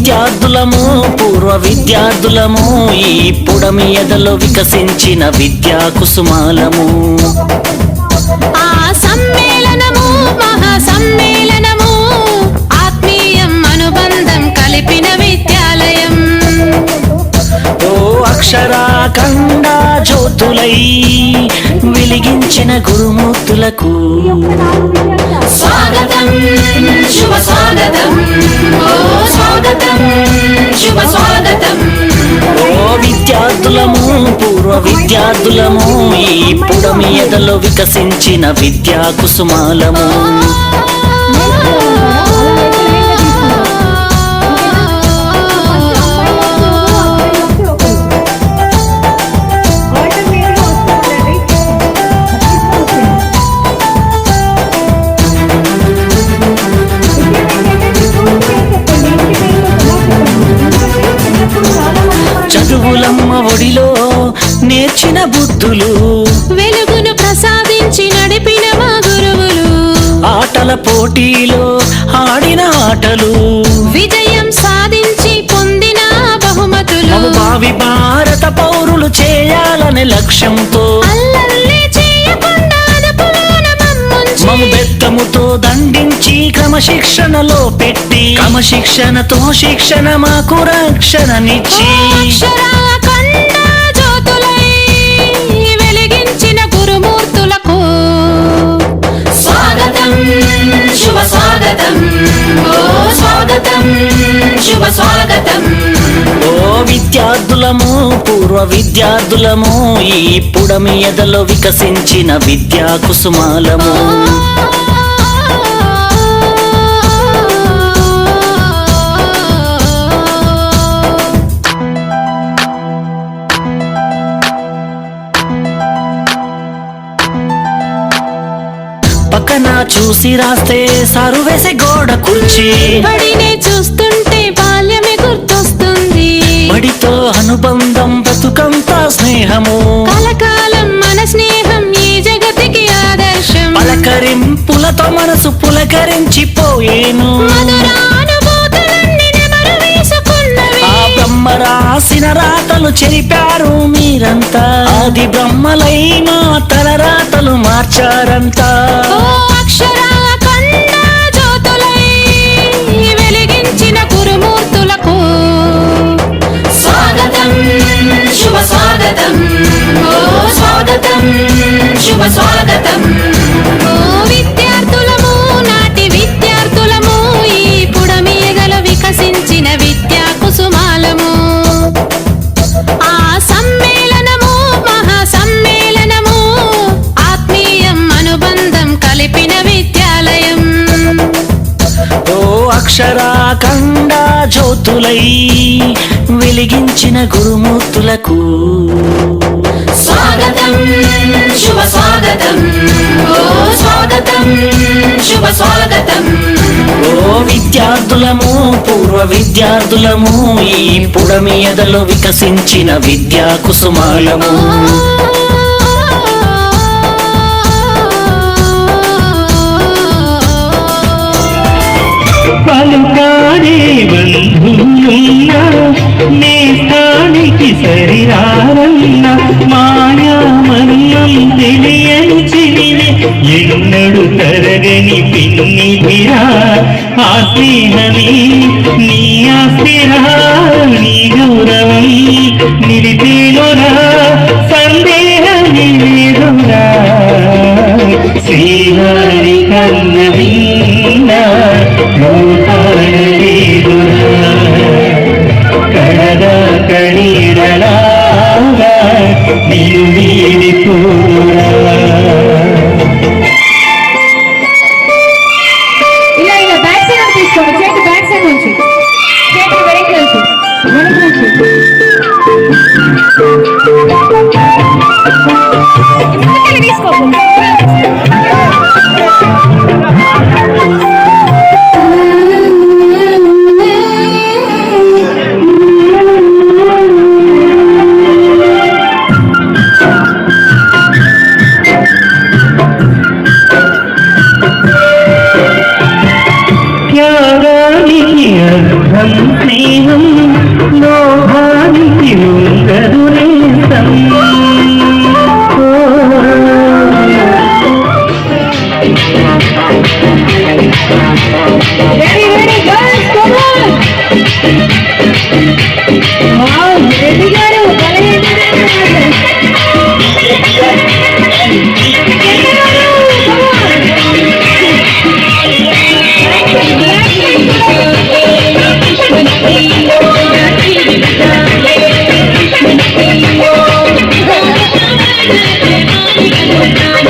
విద్యార్థులము పూర్వ విద్యార్థులము ఈ పుడమి ఎదలో వికసించిన విద్యా కుసుమాలము. ఆ సమ్మేళనము మహా సమ్మేళనము ఆత్మీయం అనుబంధం కలిపిన విద్యాలయం. ఓ అక్షరాఖండ జ్యోతులై వెలిగించిన గురుమూర్తులకు స్వాగతం శుభ స్వాగతం. ఓ స్వాగతం శుభ స్వాగతం. ఓ విద్యార్థులము పూర్వ విద్యార్థులము ఈ పుడమి ఎదలో వికసించిన విద్యా కుసుమాలము. నేర్చిన బుద్ధులు. వెలుగును ప్రసాదించి నడిపిన మా గురువులు. ఆటల పోటీలో ఆడిన ఆటలు. విజయం సాధించి పొందిన బహుమతులు. భావి భారత పౌరులు చేయాలనే లక్ష్యంతో. మము బెత్తముతో దండించి క్రమశిక్షణలో పెట్టి. క్రమశిక్షణతో శిక్షణ మాకు రక్షణనిచ్చి. స్వాగతం శుభ స్వాగతం. ఓ విద్యార్థులము పూర్వ విద్యార్థులము ఈ పుడమి ఎదలో వికసించిన విద్యా కుసుమాలము. పక్కన చూసి రాస్తే సారు వేసే గోడ కుర్చీ చూస్తుంటే బాల్యమే గుర్తొస్తుంది. బడితో అనుబంధం బ్రతుకంతా స్నేహము. కలకాలం మన స్నేహం ఈ జగతికి ఆదర్శం. పలకరింపులతో మనసు పులకరించిపోయేను. బ్రహ్మ రాసిన రాతలు చెరిపారు మీరంతా. ఆది బ్రహ్మలై మా తల రాతలు మార్చారంతా. ఓ అక్షరాఖండ స్వాగతం శుభ స్వాగతం. ఓ స్వాగతం శుభ స్వాగతం. ఓ విద్యార్థులము నాటి విద్యార్థులము ఈ పుడమి ఎగల వికసించిన విద్యా కుసుమాలము. ఆ సమ్మేళనము మహా సమ్మేళనము ఆత్మీయం అనుబంధం కలిపిన విద్యాలయం. ఓ అక్షరాఖండ జ్యోతులై వెలిగించిన గురుమూర్తులకు స్వాగతం శుభ స్వాగతం. ఓ స్వాగతం శుభ స్వాగతం. ఓ విద్యార్థులము పూర్వ విద్యార్థులము ఈ పుడమి ఎదలో వికసించిన విద్యా కుసుమాలము. పలుకాడే బంధువులున్నా నేస్తానికి సరిరారన్న మాయామన్నం తెలియని చిరిని ఎన్నడు తరగని పిన్నిధిరా ఆ స్నేహమే నీ ఆస్తిరా నీ గౌరవం నీ తీసుకోండి చేతి బ్యాక్ సైడ్ నుంచి. Yeah.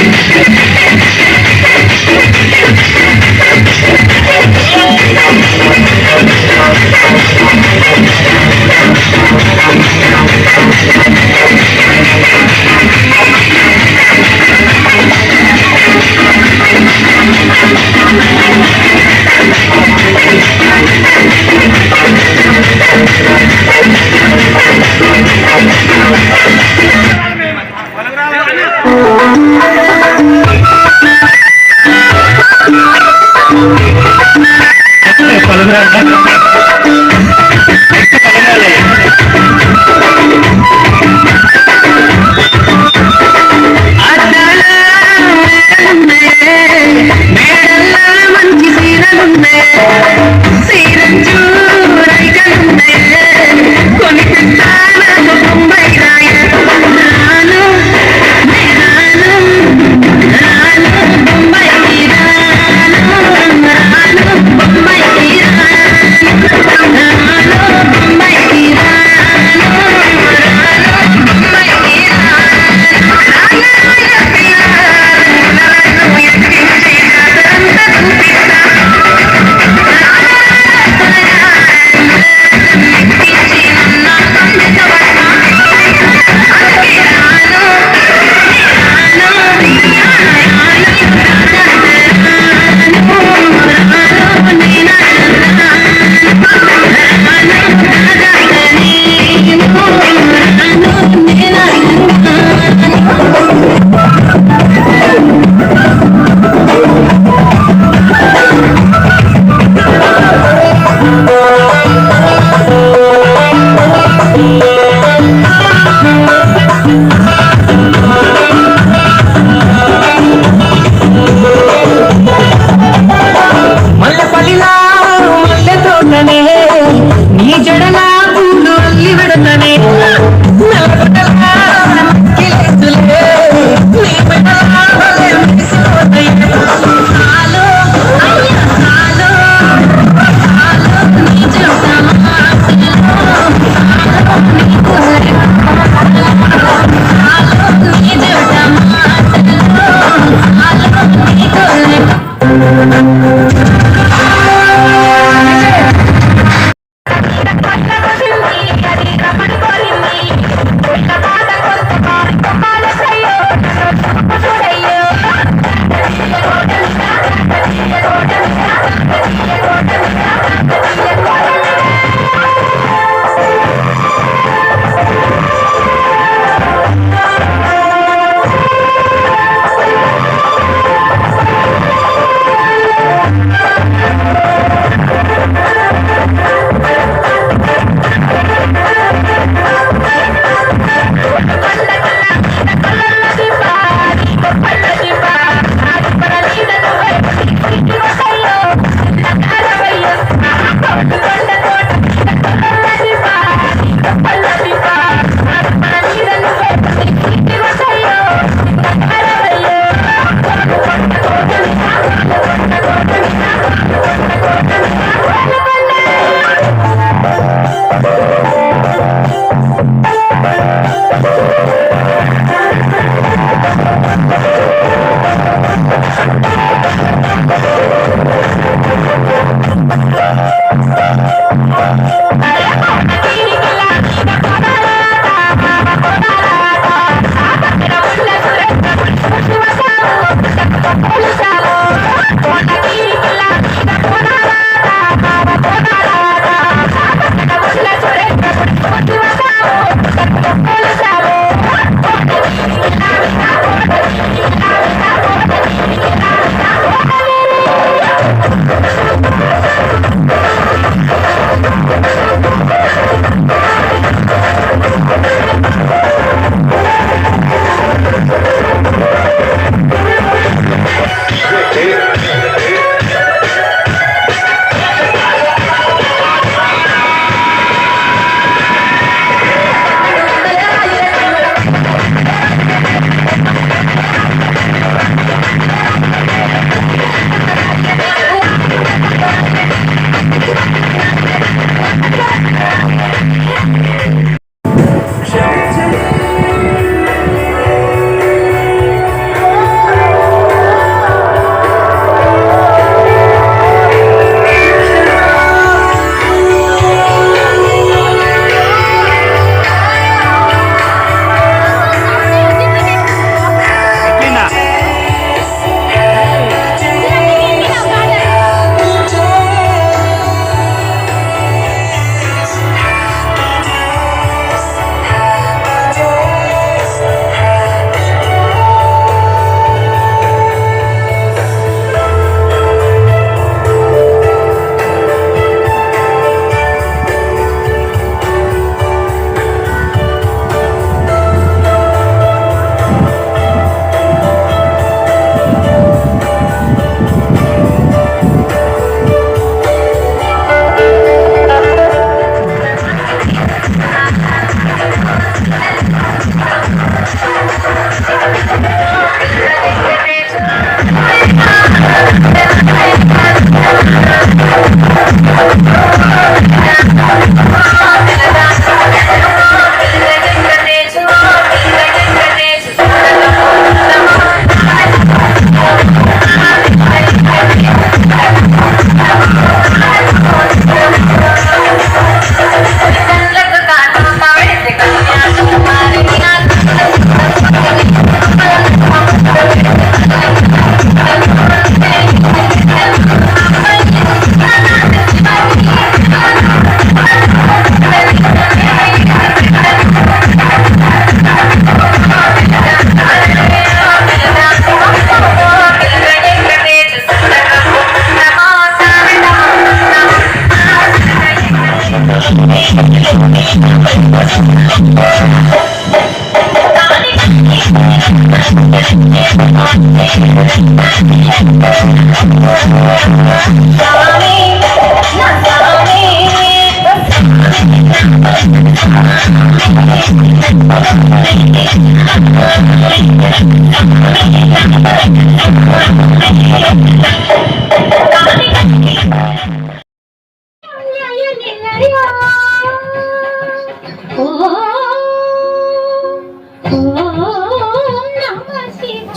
Thank you. Thank you.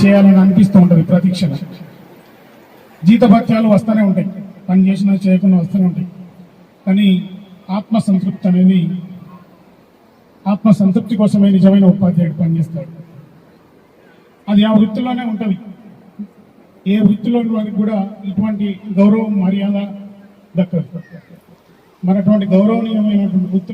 చేయాలని అనిపిస్తూ ఉంటుంది ప్రతీక్షణ జీతభత్యాలు వస్తూనే ఉంటాయి. పని చేసినా చేయకుండా వస్తూనే ఉంటాయి. కానీ ఆత్మ సంతృప్తి అనేది ఆత్మ సంతృప్తి కోసమే నిజమైన ఉపాధ్యాయుడు పనిచేస్తాడు అది ఆ వృత్తిలోనే ఉంటుంది. ఏ వృత్తిలో వారికి కూడా ఇటువంటి గౌరవం మర్యాద దక్కదు. మరి అటువంటి గౌరవనీయమైనటువంటి వృత్తి